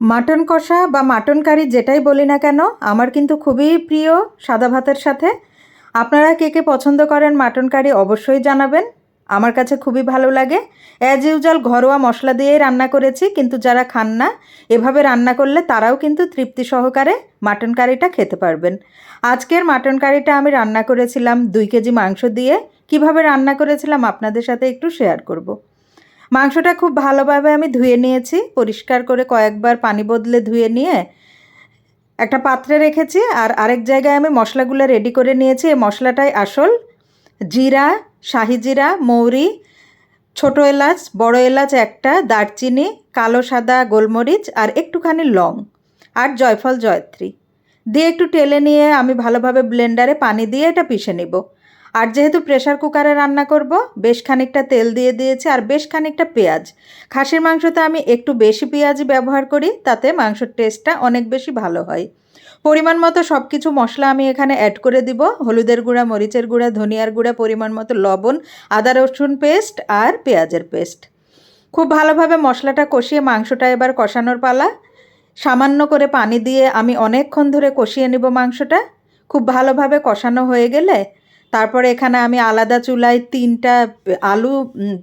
Mutton কষা বা mutton curry যেটাই বলি না কেন, আমার কিন্তু খুবই প্রিয় সাদা ভাতের সাথে। আপনারা কে কে পছন্দ করেন মাটন কারি অবশ্যই জানাবেন। আমার কাছে খুবই ভালো লাগে। অ্যাজ ইউজুয়াল ঘরোয়া মশলা দিয়েই রান্না করেছি, কিন্তু যারা খান না, এভাবে রান্না করলে তারাও কিন্তু তৃপ্তি সহকারে মাটন কারিটা খেতে পারবেন। আজকের মাটন কারিটা আমি রান্না করেছিলাম দুই কেজি মাংস দিয়ে। কীভাবে রান্না করেছিলাম আপনাদের সাথে একটু শেয়ার করব। মাংসটা খুব ভালোভাবে আমি ধুয়ে নিয়েছি, পরিষ্কার করে কয়েকবার পানি বদলে ধুয়ে নিয়ে একটা পাত্রে রেখেছি আর আরেক জায়গায় আমি মশলাগুলো রেডি করে নিয়েছি। এই মশলাটাই আসল জিরা, শাহি জিরা, মৌরি, ছোটো এলাচ, বড় এলাচ একটা, দারচিনি, কালো সাদা গোলমরিচ আর একটুখানি লং আর জয়ফল জয়ত্রী। দিয়ে একটু টেলে নিয়ে আমি ভালোভাবে ব্লেন্ডারে পানি দিয়ে এটা পিষে নিব। আর যেহেতু প্রেশার কুকারে রান্না করব, বেশ খানিকটা তেল দিয়ে দিয়েছি আর বেশ খানিকটা পেঁয়াজ। খাসির মাংসতে আমি একটু বেশি পেঁয়াজই ব্যবহার করি, তাতে মাংসের টেস্টটা অনেক বেশি ভালো হয়। পরিমাণ মতো সব কিছু মশলা আমি এখানে অ্যাড করে দিব, হলুদের গুঁড়া, মরিচের গুঁড়া, ধনিয়ার গুঁড়া, পরিমাণ মতো লবণ, আদা, রসুন পেস্ট আর পেঁয়াজের পেস্ট খুব ভালোভাবে মশলাটা কষিয়ে মাংসটা এবার কষানোর পালা। সামান্য করে পানি দিয়ে আমি অনেকক্ষণ ধরে কষিয়ে নিব মাংসটা। খুব ভালোভাবে কষানো হয়ে গেলে তারপরে এখানে আমি আলাদা চুলায় তিনটা আলু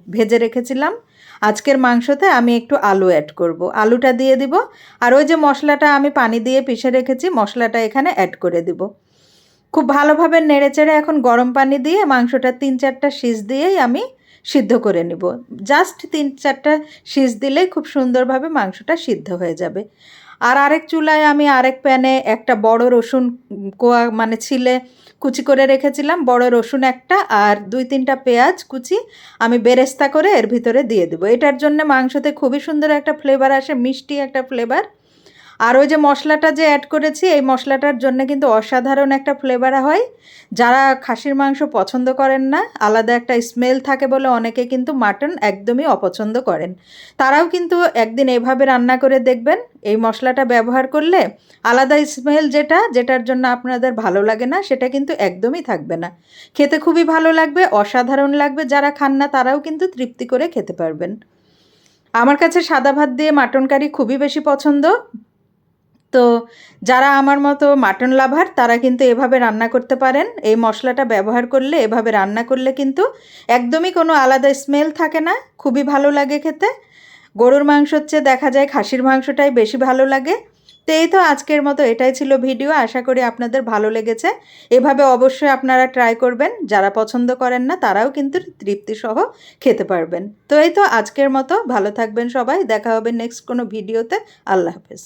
ভেজে রেখেছিলাম। আজকের মাংসতে আমি একটু আলু অ্যাড করব। আলুটা দিয়ে দিব। আর ওই যে মশলাটা আমি পানি দিয়ে পিষে রেখেছি, মশলাটা এখানে অ্যাড করে দিব। খুব ভালোভাবে নেড়েচেড়ে এখন গরম পানি দিয়ে মাংসটা তিন চারটা সিজ দিয়েই আমি সিদ্ধ করে নিব। জাস্ট তিন চারটা সিজ দিলেই খুব সুন্দরভাবে মাংসটা সিদ্ধ হয়ে যাবে। আর আরেক চুলায় আমি আরেক প্যানে একটা বড় রসুন কোয়া মানে ছিলে কুচি করে রেখেছিলাম, বড় রসুন একটা আর দুই তিনটা পেঁয়াজ কুচি আমি বেরেস্তা করে এর ভিতরে দিয়ে দেবো। এটার জন্য মাংসতে খুবই সুন্দর একটা ফ্লেভার আসে, মিষ্টি একটা ফ্লেভার আর ওই যে মশলাটা যে অ্যাড করেছি, এই মশলাটার জন্য কিন্তু অসাধারণ একটা ফ্লেভার হয়। যারা খাসির মাংস পছন্দ করেন না, আলাদা একটা স্মেল থাকে বলে অনেকে কিন্তু মাটন একদমই অপছন্দ করেন। তারাও কিন্তু একদিন এভাবে রান্না করে দেখবেন, এই মশলাটা ব্যবহার করলে আলাদা স্মেল যেটা, যেটার জন্য আপনাদের ভালো লাগে না, সেটা কিন্তু একদমই থাকবে না। খেতে খুবই ভালো লাগবে, অসাধারণ লাগবে, যারা খান না তারাও কিন্তু তৃপ্তি করে খেতে পারবেন। আমার কাছে সাদা ভাত দিয়ে মাটন কারি খুবই বেশি পছন্দ। তো যারা আমার মতো মাটন লাভার তারা কিন্তু এভাবে রান্না করতে পারেন। এই মশলাটা ব্যবহার করলে, এভাবে রান্না করলে কিন্তু একদমই কোনো আলাদা স্মেল থাকে না, খুবই ভালো লাগে খেতে। গরুর মাংস হচ্ছে দেখা যায় খাসির মাংসটাই বেশি ভালো লাগে। তো এই তো আজকের মতো এটাই ছিল ভিডিও আশা করি আপনাদের ভালো লেগেছে। এভাবে অবশ্যই আপনারা ট্রাই করবেন, যারা পছন্দ করেন না, তারাও কিন্তু তৃপ্তিসহ খেতে পারবেন। তো এই তো আজকের মতো, ভালো থাকবেন সবাই, দেখা হবে নেক্সট কোনো ভিডিওতে আল্লাহ হাফেজ।